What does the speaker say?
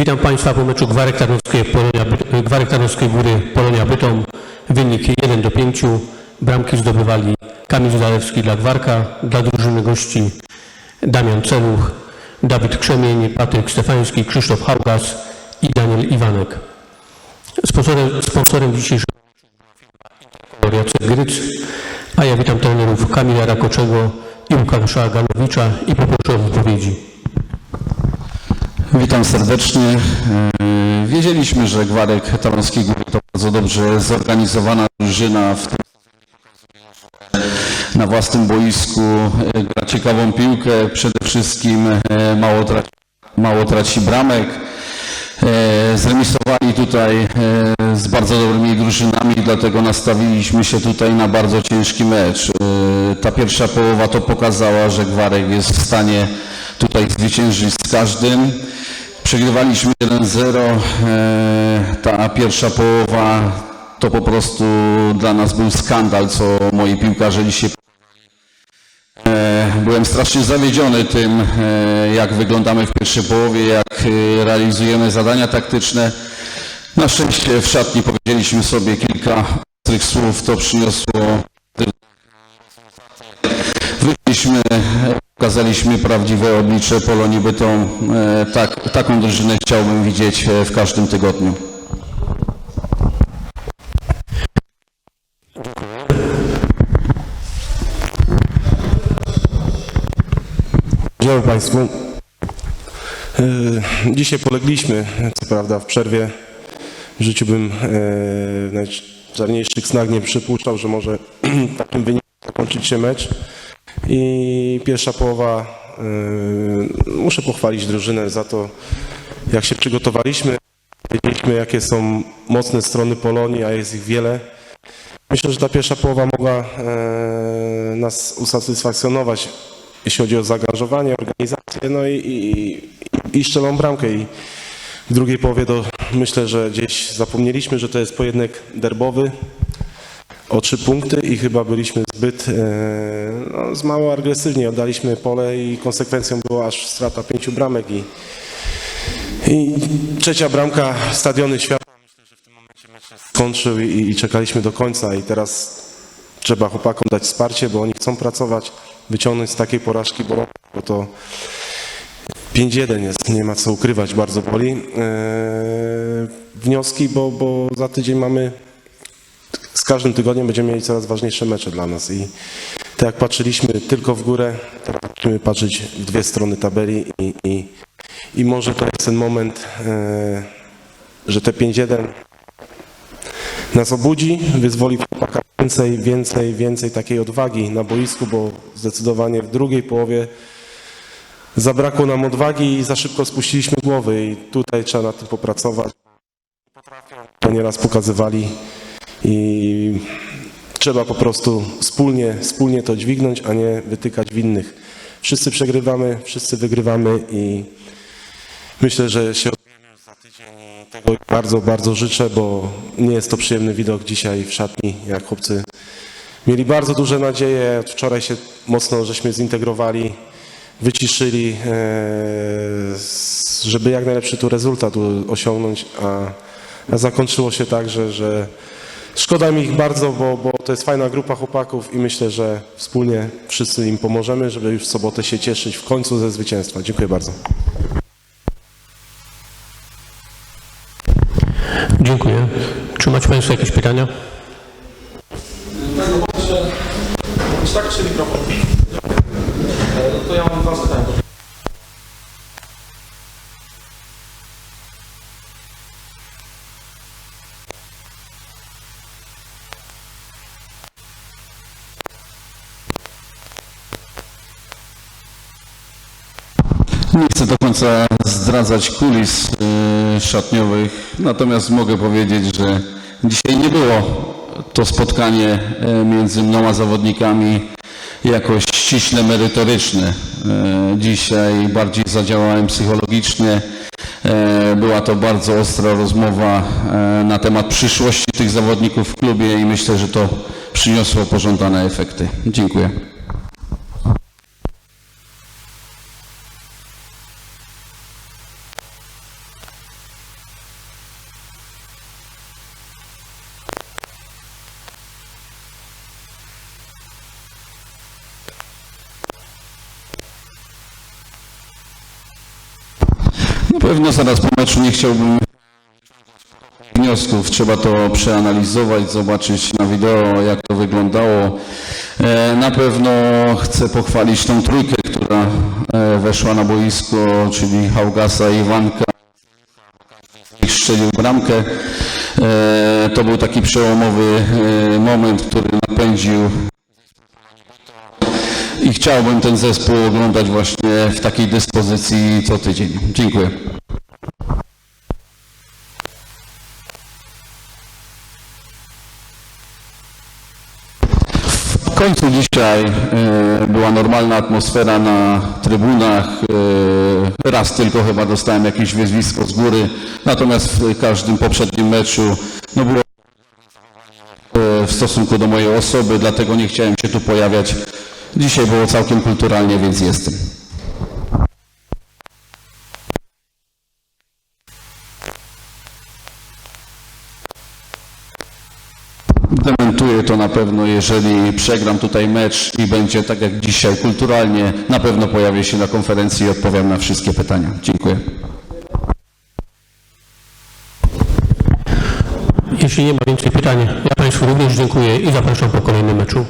Witam Państwa po meczu Gwarek Tarnowskiej, Polonia, By- Gwarek Tarnowskiej Góry Polonia Bytom. Wynik 1 do 5. Bramki zdobywali Kamil Zalewski dla Gwarka, dla drużyny gości Damian Celuch, Dawid Krzemień, Patryk Stefański, Krzysztof Haugas i Daniel Iwanek. Sponsorem, sponsorem dzisiejszego meczu Jacek Gryc, a ja witam trenerów Kamila Rakoczego i Łukasza Ganowicza i poproszę o wypowiedzi. Witam serdecznie. Yy, Wiedzieliśmy, że Gwarek Tarnowskiej Góry to bardzo dobrze zorganizowana drużyna. W tym na własnym boisku yy, gra ciekawą piłkę, przede wszystkim yy, mało traci, mało traci bramek. Zremisowali tutaj z bardzo dobrymi drużynami, dlatego nastawiliśmy się tutaj na bardzo ciężki mecz. Ta pierwsza połowa to pokazała, że Gwarek jest w stanie tutaj zwyciężyć z każdym. Przegrywaliśmy 1-0. E, Ta pierwsza połowa to po prostu dla nas był skandal, co moi piłkarze dzisiaj E, Byłem strasznie zawiedziony tym, e, jak wyglądamy w pierwszej połowie, jak realizujemy zadania taktyczne. Na szczęście w szatni powiedzieliśmy sobie kilka ostrych słów, to przyniosło Wyszliśmy, pokazaliśmy prawdziwe oblicze Polonii Bytom. E, Tak, taką drużynę chciałbym widzieć e, w każdym tygodniu. Dzień Państwu. E, Dzisiaj polegliśmy, co prawda w przerwie. W życiu bym w najczarniejszych snach nie przypuszczał, że może takim wynikiem zakończyć się mecz. I pierwsza połowa, e, muszę pochwalić drużynę za to, jak się przygotowaliśmy. Wiedzieliśmy, jakie są mocne strony Polonii, a jest ich wiele. Myślę, że ta pierwsza połowa mogła e, nas usatysfakcjonować, jeśli chodzi o zaangażowanie, organizację, no i, i, i szczelą bramkę. I w drugiej połowie to myślę, że gdzieś zapomnieliśmy, że to jest pojedynek derbowy o trzy punkty i chyba byliśmy zbyt e, no, z mało agresywnie. Oddaliśmy pole i konsekwencją była aż strata pięciu bramek i, i trzecia bramka Stadiony Świata skończył i, i czekaliśmy do końca i teraz trzeba chłopakom dać wsparcie, bo oni chcą pracować, wyciągnąć z takiej porażki, bo, bo to 5-1 jest, nie ma co ukrywać, bardzo boli. Eee, wnioski, bo, bo za tydzień mamy, z każdym tygodniem będziemy mieli coraz ważniejsze mecze dla nas i tak jak patrzyliśmy tylko w górę, teraz musimy patrzeć w dwie strony tabeli i, i, i może to jest ten moment, eee, że te 5-1 nas obudzi, wyzwoli w chłopakach więcej, więcej, więcej takiej odwagi na boisku, bo zdecydowanie w drugiej połowie zabrakło nam odwagi i za szybko spuściliśmy głowy i tutaj trzeba nad tym popracować. To nieraz pokazywali i trzeba po prostu wspólnie, wspólnie to dźwignąć, a nie wytykać winnych. Wszyscy przegrywamy, wszyscy wygrywamy i myślę, że się za tydzień i tego bardzo, bardzo życzę, bo nie jest to przyjemny widok dzisiaj w szatni, jak chłopcy mieli bardzo duże nadzieje. Od wczoraj się mocno żeśmy zintegrowali, wyciszyli, e, żeby jak najlepszy tu rezultat osiągnąć, a, a zakończyło się tak, że, że szkoda mi ich bardzo, bo, bo to jest fajna grupa chłopaków i myślę, że wspólnie wszyscy im pomożemy, żeby już w sobotę się cieszyć w końcu ze zwycięstwa. Dziękuję bardzo. Dziękuję. Czy macie Państwo jakieś pytania? Tak, czy mikrofon? No to ja mam dwa pytania. Nie chcę do końca zdradzać kulis y, szatniowych, natomiast mogę powiedzieć, że dzisiaj nie było to spotkanie y, między mną a zawodnikami jakoś ściśle merytoryczne. Y, Dzisiaj bardziej zadziałałem psychologicznie. Była to bardzo ostra rozmowa na temat przyszłości tych zawodników w klubie i myślę, że to przyniosło pożądane efekty. Dziękuję. Na pewno zaraz po meczu nie chciałbym wniosków. Trzeba to przeanalizować, zobaczyć na wideo, jak to wyglądało. E, Na pewno chcę pochwalić tą trójkę, która e, weszła na boisko, czyli Haugasa i Iwanka. Strzelił bramkę. E, To był taki przełomowy moment, który napędził i chciałbym ten zespół oglądać właśnie w takiej dyspozycji co tydzień. Dziękuję. W końcu dzisiaj e, była normalna atmosfera na trybunach. E, raz tylko chyba dostałem jakieś wyzwisko z góry, natomiast w każdym poprzednim meczu no było e, w stosunku do mojej osoby, dlatego nie chciałem się tu pojawiać. Dzisiaj było całkiem kulturalnie, więc jestem. Dementuję to na pewno, jeżeli przegram tutaj mecz i będzie tak jak dzisiaj kulturalnie, na pewno pojawię się na konferencji i odpowiem na wszystkie pytania. Dziękuję. Jeśli nie ma więcej pytań, ja Państwu również dziękuję i zapraszam po kolejnym meczu.